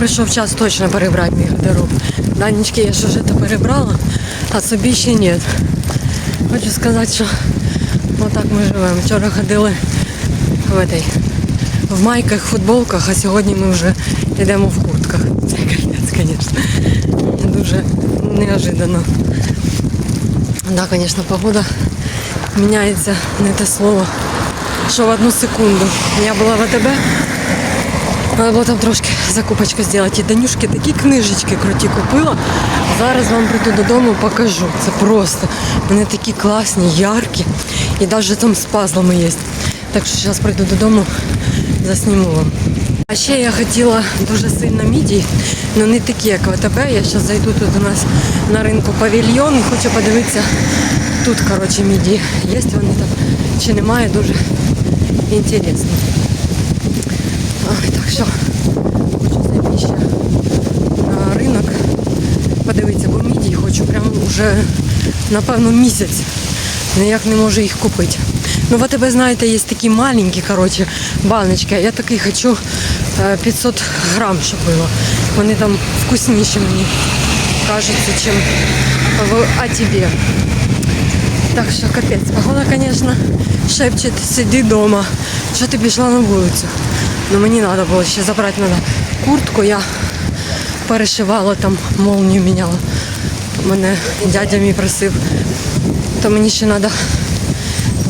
прийшов час точно перебрати мій гардероб. Данечки я ж вже то перебрала, а собі ще ні. Хочу сказати, що отак ми живемо. Вчора ходили в, этой, в майках, футболках, а сьогодні ми вже йдемо в куртках. Це капець, звісно. Дуже неожиданно. Да, звісно, погода міняється не те слово, що в одну секунду. Я була в АТБ, треба було там трошки закупочку зробити. І Данюшки такі книжечки круті купила. Зараз вам прийду додому, покажу. Це просто. Вони такі класні, яркі. І навіть там з пазлами є. Так що зараз прийду додому, засніму вам. А ще я хотіла дуже сильно мідії, але не такі, як в АТБ. Я зараз зайду тут у нас на ринку павільйон і хочу подивитися тут, коротше, мідії. Є вони там чи немає, дуже інтересно. Що хочу зайти на ринок, подивитися, бо мідії хочу прямо вже напевно місяць. Ніяк не можу їх купити. Ну, в АТБ, знаєте, є такі маленькі, коротше, баночки. Я такий хочу е, 500 грам, щоб було. Вони там вкусніші мені кажуться, чим в АТБ. Так що капець. Погода, звісно, шепчет, сиди вдома. Що ти пішла на вулицю? Ну мені треба було ще забрати треба куртку. Я перешивала там, молнію міняла. Мене дядя мій просив. То мені ще треба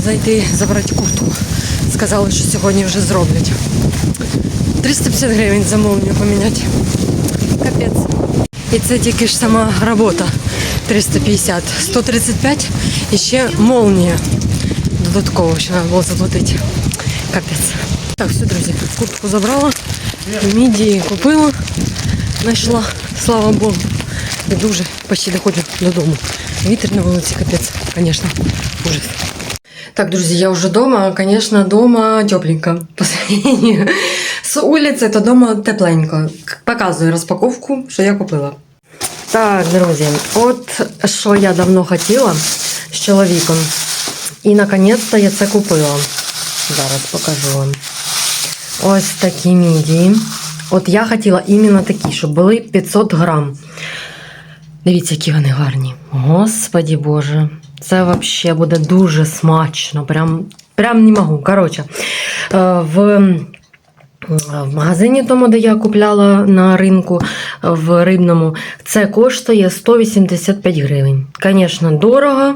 зайти забрати куртку. Сказали, що сьогодні вже зроблять. 350 гривень за молнію поміняти. Капець. І це тільки ж сама робота. 350. 135 і ще молнія. Додатково, що треба було заплатити. Капець. Так, все, друзі, куртку забрала, мідії купила, знайшла, слава Богу. І дуже почти доходжу додому. Вітер на вулиці, капець, звісно, ужас. Так, друзі, я вже вдома, звісно, дома тепленько. По сравнению з вулиці, то дома тепленько. Показую розпаковку, що я купила. Так, друзі, от що я давно хотіла з чоловіком. І наконець-то я це купила. Зараз покажу вам. Ось такі мідії. От я хотіла іменно такі, щоб були 500 грам. Дивіться, які вони гарні. Господі Боже. Це взагалі буде дуже смачно. Прям, прям не можу. Коротше, е, в в магазині тому, де я купляла на ринку в рибному, це коштує 185 гривень. Звісно, дорого,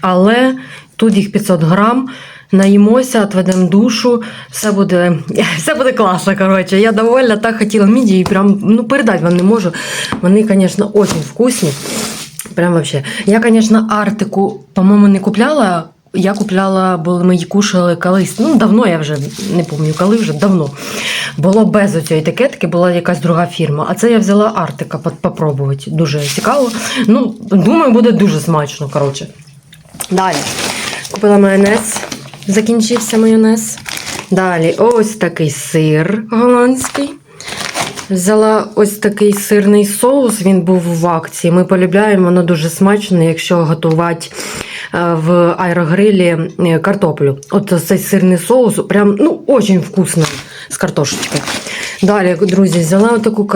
але тут їх 500 грам. Наїмося, отведемо душу, все буде, все буде класно. Коротше. Я довольна, так хотіла мідії, прям ну, передати вам не можу. Вони, звісно, дуже вкусні. Прям вообще. Я, звісно, Артику, по-моєму, не купляла. Я купляла, бо ми її кушали колись. Ну, давно я вже не пам'ятаю, коли вже давно. Було без цієї етикетки, була якась друга фірма. А це я взяла Артика попробувати. Дуже цікаво. Ну, думаю, буде дуже смачно. коротше. Далі. Купила майонез. Закінчився майонез. Далі ось такий сир голландський. Взяла ось такий сирний соус, він був в акції. Ми полюбляємо, воно дуже смачно, якщо готувати е, в аерогрилі е, картоплю. От цей сирний соус, прям ну, дуже вкусно з картошечкою. Далі, друзі, взяла таку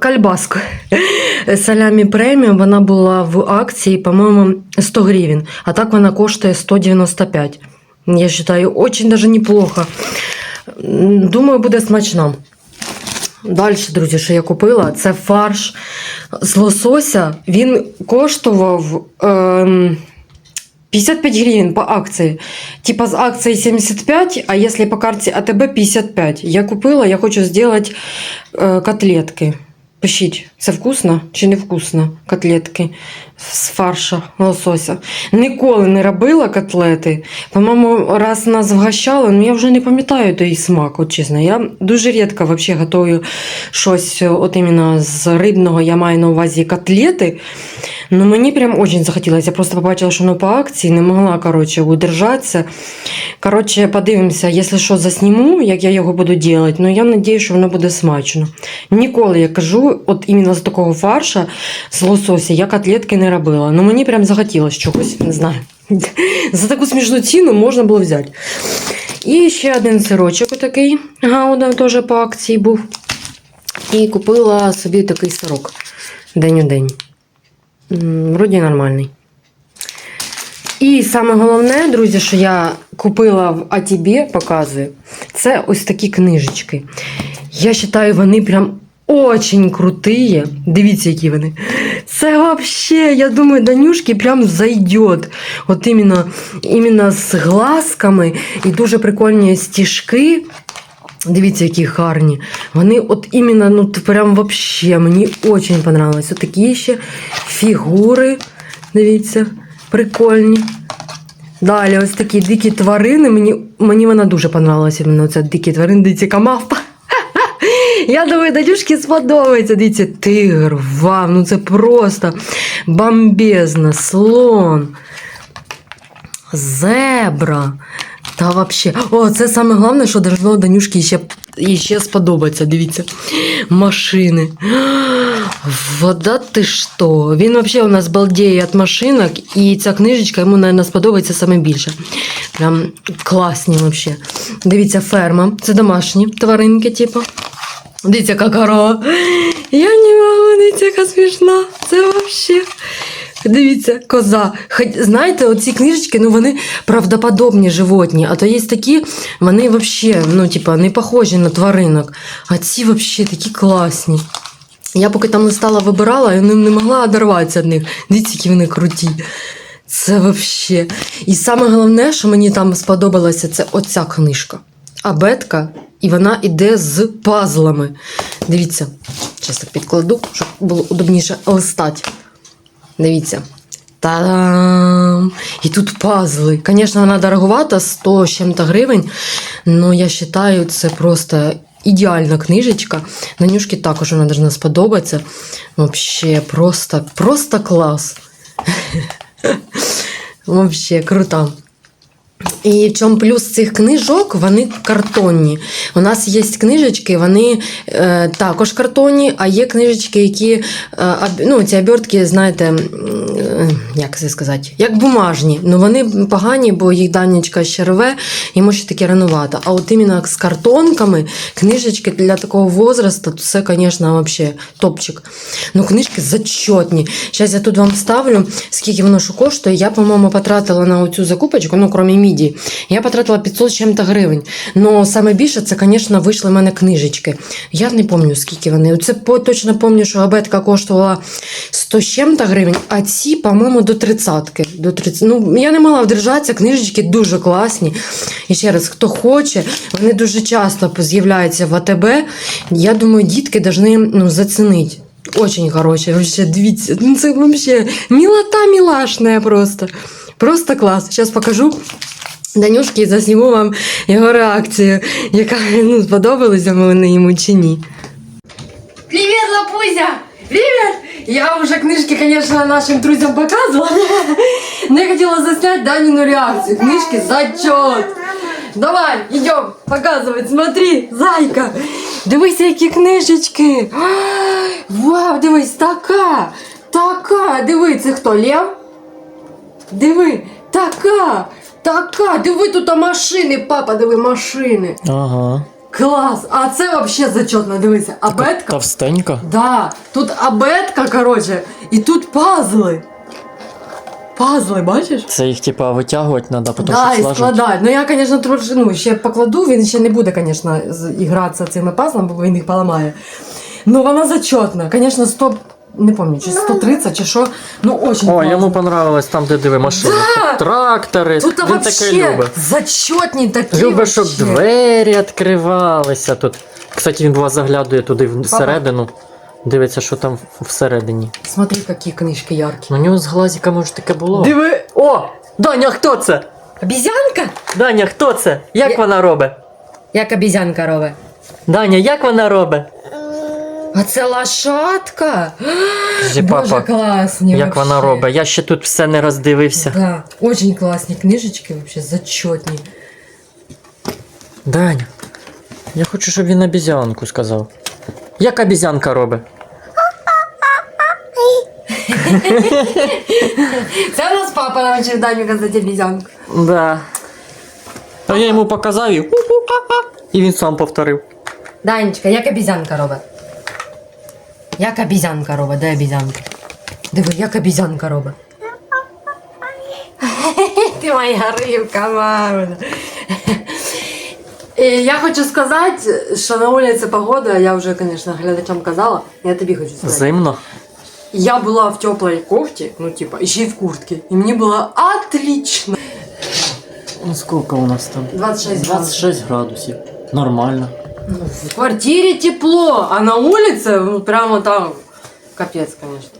кальбаску салямі преміум. Вона була в акції, по-моєму, 100 гривень, а так вона коштує 195. Я вважаю, дуже даже неплохо. Думаю, буде смачно. Далі, друзі, що я купила, це фарш з лосося. Він коштував ем, 55 гривень по акції. Типа з акції 75, а якщо по карті АТБ 55. Я купила, я хочу зробити е, котлетки. Пишіть, це вкусно чи не вкусно котлетки з фарша лосося. Ніколи не робила котлети. По-моєму, раз нас вгощали, але я вже не пам'ятаю той смак, от чесно. Я дуже рідко взагалі готую щось от іменно з рибного, я маю на увазі котлети. Ну, мені прям дуже захотілося. Я просто побачила, що воно по акції, не могла коротше, удержатися. Коротше, подивимося, якщо що засніму, як я його буду робити, ну я сподіваюся, що воно буде смачно. Ніколи я кажу, от іменно з такого фарша, з лосося, я котлетки не робила. Ну мені прям захотілося чогось, не знаю. За таку смішну ціну можна було взяти. І ще один сирочок такий гауда теж по акції був. І купила собі такий сирок день у день. Вроді нормальний. І саме головне, друзі, що я купила в АТБ, показую, це ось такі книжечки. Я вважаю, вони прям очень круті. Дивіться, які вони. Це вообще, я думаю, Данюшки прям зайдет. От іменно, іменно з глазками і дуже прикольні стіжки. Дивіться, які гарні. Вони от іменно, ну прям вообще мені очень понравилось. От такі ще фігури. Дивіться, прикольні. Далі, ось такі дикі тварини. Мені, мені вона дуже понравилася. Іменно ця дикі тварини, дивіться, яка. Я думаю, Надюшки сподобається. Дивіться, тигр, вау, ну це просто бомбезно, слон, зебра. Та вообще. О, це саме головне, що должно Данюшки ще, ще сподобатися. Дивіться. Машини. Вода ти що? Він взагалі у нас балдіє від машинок, і ця книжечка йому, мабуть, сподобається саме більше. Прям класні взагалі. Дивіться, ферма. Це домашні тваринки, типу. Дивіться, яка корова. Я не можу, дивіться, яка смішна. Це взагалі. Дивіться, коза. Хоч, знаєте, оці книжечки, ну вони правдоподобні животні, а то є такі, вони взагалі, ну, типа, не похожі на тваринок. А ці взагалі такі класні. Я поки там листала, вибирала, я не, могла одорватися від них. Дивіться, які вони круті. Це взагалі. І саме головне, що мені там сподобалося, це оця книжка. Абетка, і вона йде з пазлами. Дивіться, зараз так підкладу, щоб було удобніше листати. Дивіться. Та-дам! І тут пазли. Звісно, вона дороговата, 100 з чим-то гривень. але я вважаю, це просто ідеальна книжечка. Нанюшки також вона должна сподобатися. Вообще, просто, просто клас. Вообще, крута. І чому плюс цих книжок, вони картонні. У нас є книжечки, вони е, також картонні, а є книжечки, які е, ну, ці обертки, знаєте, е, як це сказати, як бумажні. Ну вони погані, бо їх данечка ще рве, йому ще таке ранувато. А от іменно з картонками, книжечки для такого возрасту, це, звісно, вообще топчик. Ну, книжки зачетні. Зараз я тут вам ставлю, скільки воно що коштує. Я, по-моєму, потратила на цю закупочку, ну, крім міді, я потратила 500 чим-то гривень. Ну, саме більше, це, звісно, вийшли в мене книжечки. Я не пам'ятаю, скільки вони. Це точно пам'ятаю, що абетка коштувала 100 чим-то гривень, а ці, по-моєму, до 30. До 30. Ну, я не могла вдержатися, книжечки дуже класні. І ще раз, хто хоче, вони дуже часто з'являються в АТБ. Я думаю, дітки повинні ну, зацінити. Очень хороші. Вообще, дивіться, ну це вообще милота милашная просто. Просто клас. Зараз покажу Данюшки і засніму вам його реакцію, яка ну, сподобалася вони йому чи ні. Привіт, Лапузя! Привіт! Я вже книжки, конечно, нашим друзям показувала. Не хотіла засняти Даніну реакцію. Книжки зачет. Давай, идем, показывать, смотри, зайка. Дивися, які книжечки. Вау, дивись, така, така. Диви, це хто, Лев? Диви, така, така. Диви, тут машини, папа, диви, машини. Ага. Клас. А це вообще зачетно, дивися. Абетка. Товстенька. Да, тут абетка, короче, і тут пазли. Пазли, бачиш? Це їх типа витягувати треба, потім да, і складати. Ну я, звісно, трошки ну, ще покладу, він ще не буде, звісно, ігратися цими пазлами, бо він їх поламає. Ну вона зачетна. Звісно, 100, не пам'ятаю, чи 130, чи що. Ну, очень О, класно. йому понравилось там, де диви машини. Да! Трактори. Тут Він таке вообще любить. зачетні такі. Любить, щоб вообще. двері відкривалися тут. Кстати, він була заглядує туди всередину. Дивиться, що там всередині. Смотри, які книжки яркі. Ну, у нього з глазиками ж таке було. Диви, О! Даня, хто це? обізянка? Даня, хто це? Як Я- вона робить? Як обізянка робить? Даня, як вона робить? А це лошадка? Боже, папа, класні. як вона вообще. робить? Я ще тут все не роздивився. Да, очень классные книжечки, вообще зачетні. Даня, я хочу, щоб він обізянку сказав. Як обізянка робить? Це у нас папа навчив Даню казати обізянку. Да. А я йому показав і. І він сам повторив. Данечка, як обізянка робить? Як обізянка робить, де обізянка? Диви, як обізянка робить. Ти моя рибка, мама. І я хочу сказати, що на вулиці погода, я вже, звісно, глядачам казала, я тобі хочу сказати. Зимно. Я була в теплій кофті, ну типа, і ще й в куртці. І мені було отлично. Ну скільки у нас там? 26 26 градусів. Нормально. В квартире тепло, а на улице ну, прямо там капец, конечно.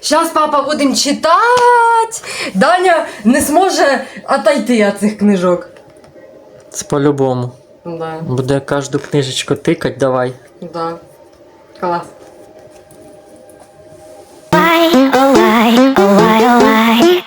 Сейчас, папа, будем читать. Даня не зможе отойти від цих книжок. Це по-любому. Да, Буде кожну книжечку тикать, давай. да. Клас. Why, oh why, oh why, oh why,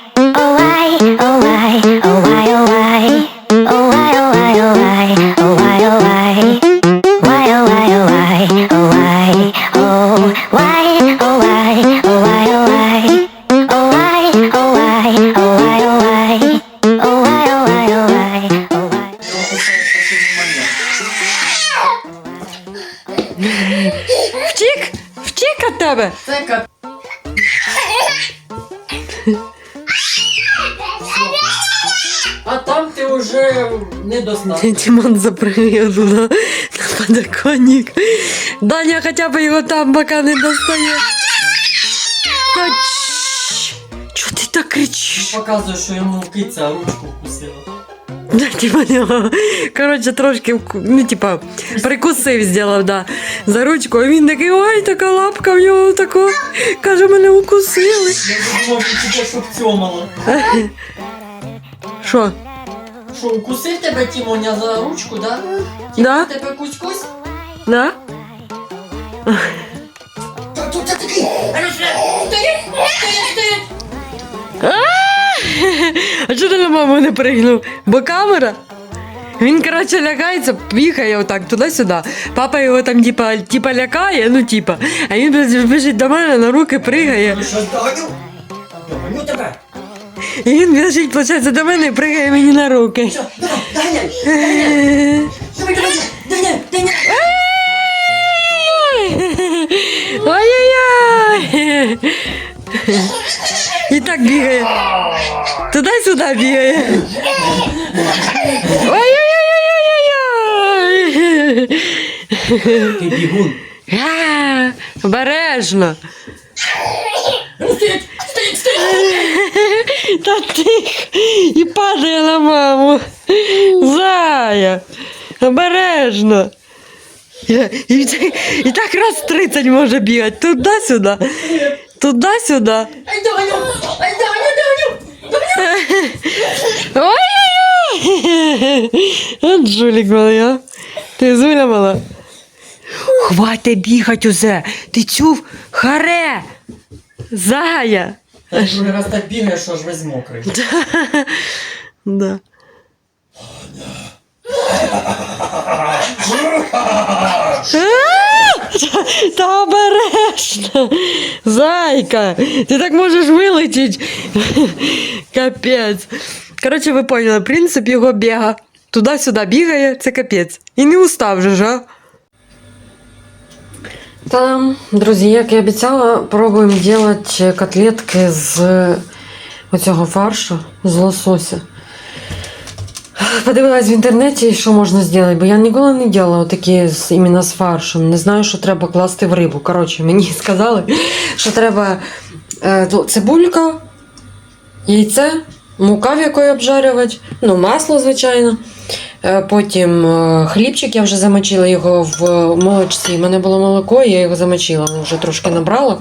Це кап... А там ти вже не достатньо. Димон запрыгнул на, на подоконник. Даня хотя бы его там пока не достає. Та чш. Чого ти так кричиш? Показує, що йому киця ручку вкусила. Коротше, трошки, ну, типа, прикусив, зробив, да, за ручку, а він такий, ой, така лапка в нього тако, каже, мене укусили. Я думав, що цьомала. Що? Що, укусив тебе Тімоня за ручку, да? Да? Тебе кусь-кусь? Да? А чого ти на маму не пригнув? Бо камера? Він, коротше, лякається, бігає отак туди-сюди. Папа його там, типа, типа лякає, ну типа. А він біжить до мене на руки, пригає. що догоню? Догоню тебе. І він біжить, виходить, до мене і пригає мені на руки. Доганяй! Давай, давай, доганяй, доганяй! Ой-ой-ой! І так бігає. Туди-сюди бігає. Ой-ой-ой-ой-ой-ой! Ти бігун. А, Обережно. Стоять, стоять, стоять! Та тих і падає на маму. Зая. Обережно. І, і, і так раз 30 може бігати. Туди-сюди. Туди-сюди. Ой-ой-ой! От жулік малий, а? Ти зуля мала? Хвати бігать усе! Ти чув? Харе! Зая! Та раз так бігаєш, що ж весь мокрий. Да. А! Та обережно! Зайка! Ти так можеш вилетіти. Капець. Коротше, ви поняли, принцип його біга. Туди-сюди бігає, це капець. І не устав же ж, а? Та, друзі, як і обіцяла, пробуємо робити котлетки з оцього фаршу, з лосося. Подивилась в інтернеті, що можна зробити, бо я ніколи не робила такі іменно з фаршем. Не знаю, що треба класти в рибу. Коротше, мені сказали, що треба е, цибулька, яйце, мука, в якої обжарювати, ну, масло, звичайно. Е, Потім е, хлібчик, я вже замочила його в молочці. У мене було молоко, я його замочила, вже трошки набрала.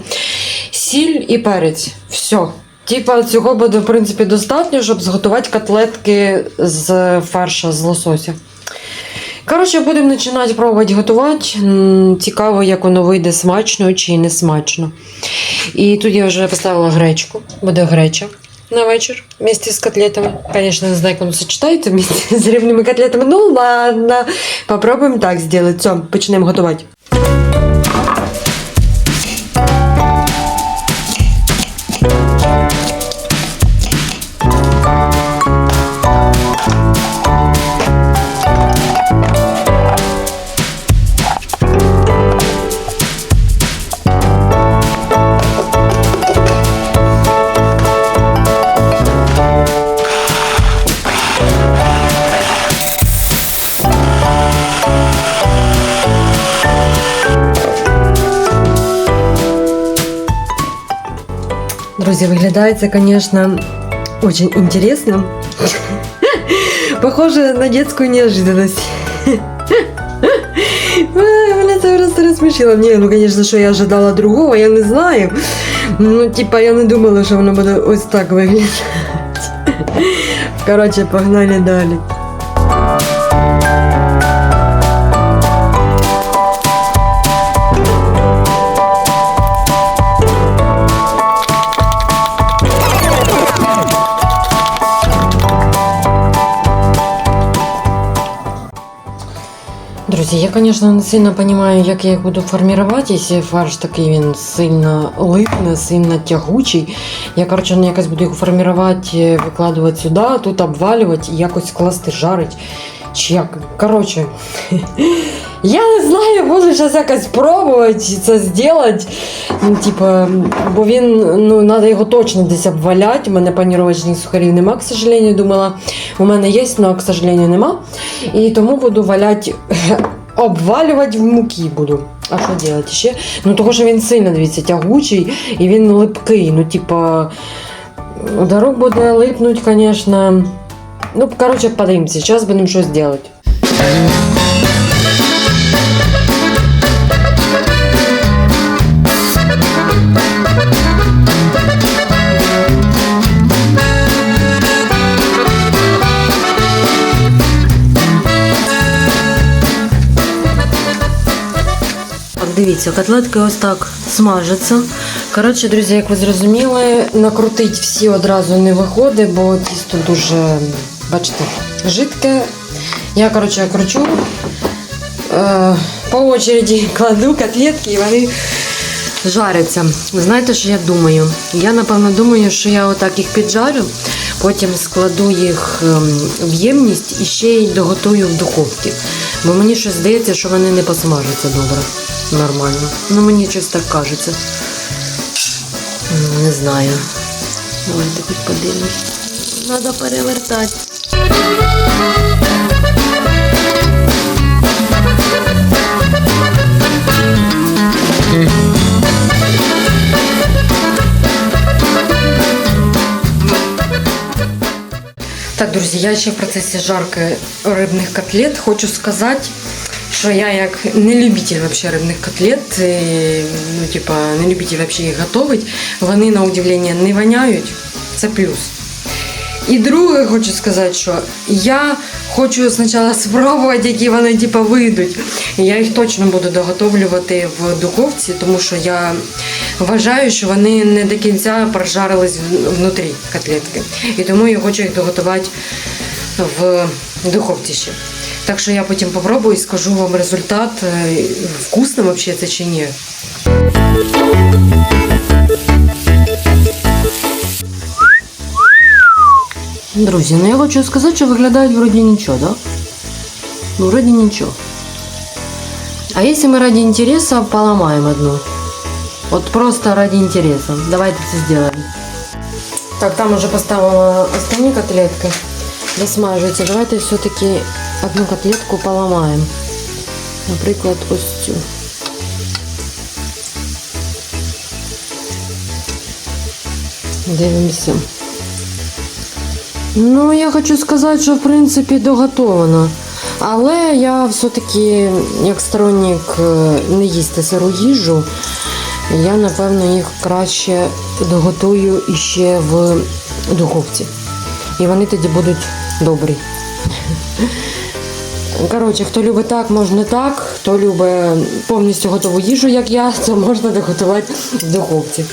Сіль і перець. Все. Типа цього буде, в принципі, достатньо, щоб зготувати котлетки з фарша з лосося. Коротше, будемо починати пробувати готувати. Цікаво, як воно вийде смачно чи не смачно. І тут я вже поставила гречку, буде греча на вечір вместе з котлетами. Звісно, не знаю, як воно сочетається вместе з рівними котлетами. Ну ладно, попробуємо так зробити. Все, почнемо готувати. Друзі, виглядає це, звісно, дуже інтересно. Похоже на детскую неожиданность. Мене це просто розсмішило. Ні, ну, звісно, що я ожидала другого, я не знаю. Ну, типа, я не думала, що воно буде ось так виглядати. Коротше, погнали далі. Друзі, я, звісно, не сильно розумію, як я їх буду формувати, якщо фарш такий він сильно липне, сильно тягучий. Я, коротше, ну, якось буду його формувати, викладувати сюди, тут обвалювати і якось класти, жарити. Чи як? Коротше, я не знаю, буду зараз якось пробувати це зробити. Ну, типа, бо він, ну, треба його точно десь обваляти. У мене паніровочних сухарів нема, к сожалению, думала. У мене є, але, к сожалению, нема. І тому буду валяти, обвалювати в муки буду. А що робити ще? Ну, того, що він сильно, дивіться, тягучий і він липкий. Ну, типа, дорог буде липнуть, звісно. Ну, коротше, подивимося, зараз будемо щось робити. Так, дивіться, котлетки ось так смажаться. Коротше, друзі, як ви зрозуміли, накрутити всі одразу не виходить, бо тісто дуже, бачите, жидке. Я, коротше, кручу. Е, по очереді кладу котлетки і вони жаряться. Знаєте, що я думаю? Я, напевно, думаю, що я отак їх піджарю, потім складу їх ем, в ємність і ще й доготую в духовці. Бо мені щось здається, що вони не посмажаться добре. Нормально. Ну мені щось так кажеться. Не знаю. Давайте хоч. Треба перевертати. Так, друзі, я ще в процесі жарки рибних котлет хочу сказати, що я як не любитель вообще рибних котлет, і, ну, типа, не любитель вообще їх готувати, вони на удивлення не воняють. Це плюс. І друге, хочу сказати, що я хочу спочатку спробувати, які вони типа вийдуть. Я їх точно буду доготовлювати в духовці, тому що я вважаю, що вони не до кінця прожарились внутрі котлетки. І тому я хочу їх доготувати в духовці ще. Так що я потім попробую і скажу вам результат, е, вкусно взагалі це чи ні. Друзі, ну я хочу сказати, що виглядають вроді нічого, да? Ну, вроді нічого. А если мы ради интереса поломаем одну? Вот просто ради интереса. Давайте це сделаем. Так, там уже поставила остальні котлетки. Досмажуються. Давайте все-таки одну котлетку поломаем. Наприклад, ось цю. Дивимося. Ну, я хочу сказати, що в принципі доготовано. Але я все-таки, як сторонник е, не їсти сиру їжу, я напевно їх краще доготую іще в духовці. І вони тоді будуть добрі. Коротше, хто любить так, можна так. Хто любить повністю готову їжу, як я, то можна доготувати в духовці.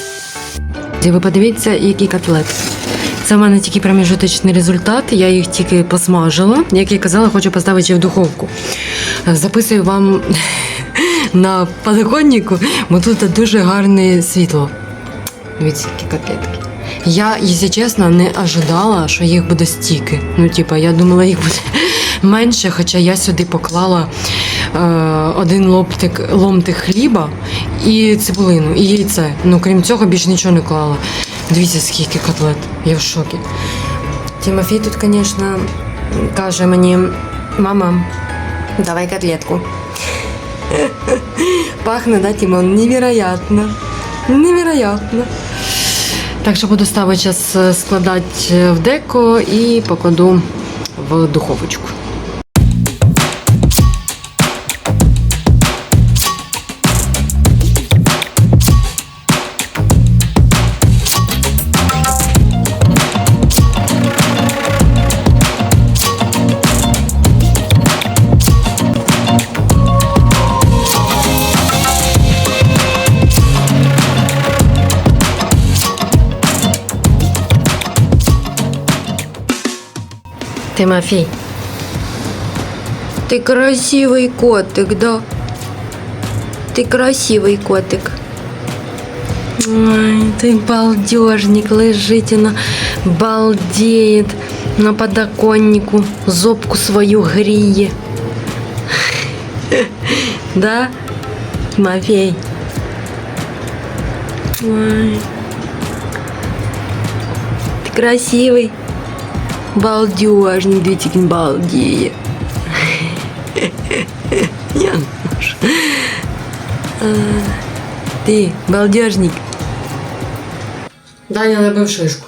Ви подивіться, який котлет. Це в мене тільки проміжуточний результат. Я їх тільки посмажила. Як я казала, хочу поставити в духовку. Записую вам на подоконнику, бо тут дуже гарне світло. Дивіться, які котлетки. Я, якщо чесно, не ожидала, що їх буде стільки. Ну, типа, я думала, їх буде менше, хоча я сюди поклала е, один ломтик, ломтик хліба і цибулину, і яйце. Ну, крім цього, більше нічого не клала. Дивіться, скільки котлет. Я в шокі. Тимофій тут, звісно, каже мені: мама, давай котлетку. Пахне, да, Тимон? Невероятно. Невероятно. Так що буду ставити зараз складати в деко і покладу в духовочку. Тимофей. Ты красивый котик, да? Ты красивый котик. Ой, ты балдежник, лежите на балдеет на подоконнику, зобку свою гріє. Да, Тимофей? Ой. Ты красивый. Балдежник, дивіться, як він балдіє. Я нож. А, Ти, балдежник. Даня набив шишку.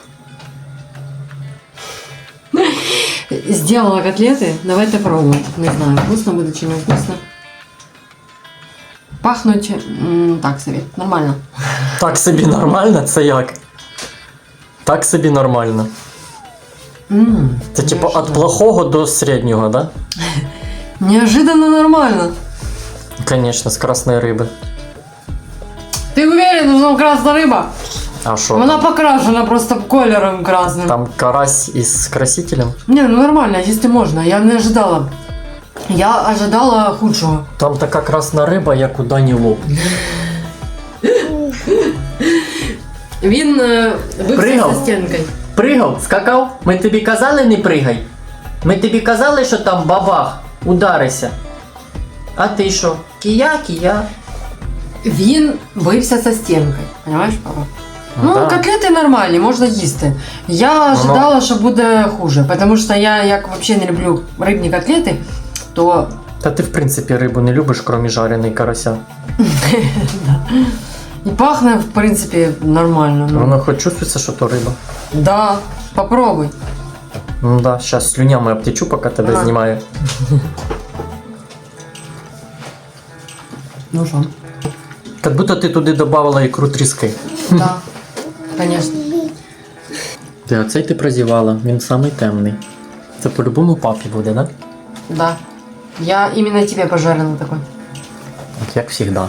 Сделала котлеты. Давайте пробовать. Не знаю, вкусно буде чи не вкусно. Пахнуть м, так собі, нормально. Так собі нормально, це як? Так собі нормально. М, Це типу від неожиданно. плохого до середнього, да? Неожиданно нормально. Звісно, з красної риби. Ти уверен, що там красна риба? А що? Вона там? покрашена просто кольором красним. Там карась із красителем. Не, ну нормально, їсти можна. Я не ожидала. Я ожидала худшого. Там така красна риба, як у Дані лоб. Він е, бився Пригав? за стінкою. Пригав, скакав? Ми тобі казали не пригай. Ми тобі казали, що там бабах, ударися. А ти що? Кія, кія. Він бився за стінкою. Понимаєш, папа? Ну, да. котлети нормальні, можна їсти. Я ожидала, що буде хуже, тому що я як взагалі не люблю рибні котлети, то Та ти в принципі рибу не любиш, крім жареної карася. і пахне, в принципі, нормально. Ну, Воно хоч чувствується, що то риба. да, попробуй. Ну да, зараз слюнями обтечу, поки тебе Ага. знімаю. Ну що? Як будто ти туди додавала ікру тріски. Да, звісно. Ти оцей ти прозівала, він самий темний. Це по-любому папі буде, да? Да. Я именно тебе пожарила такой. Як завжди.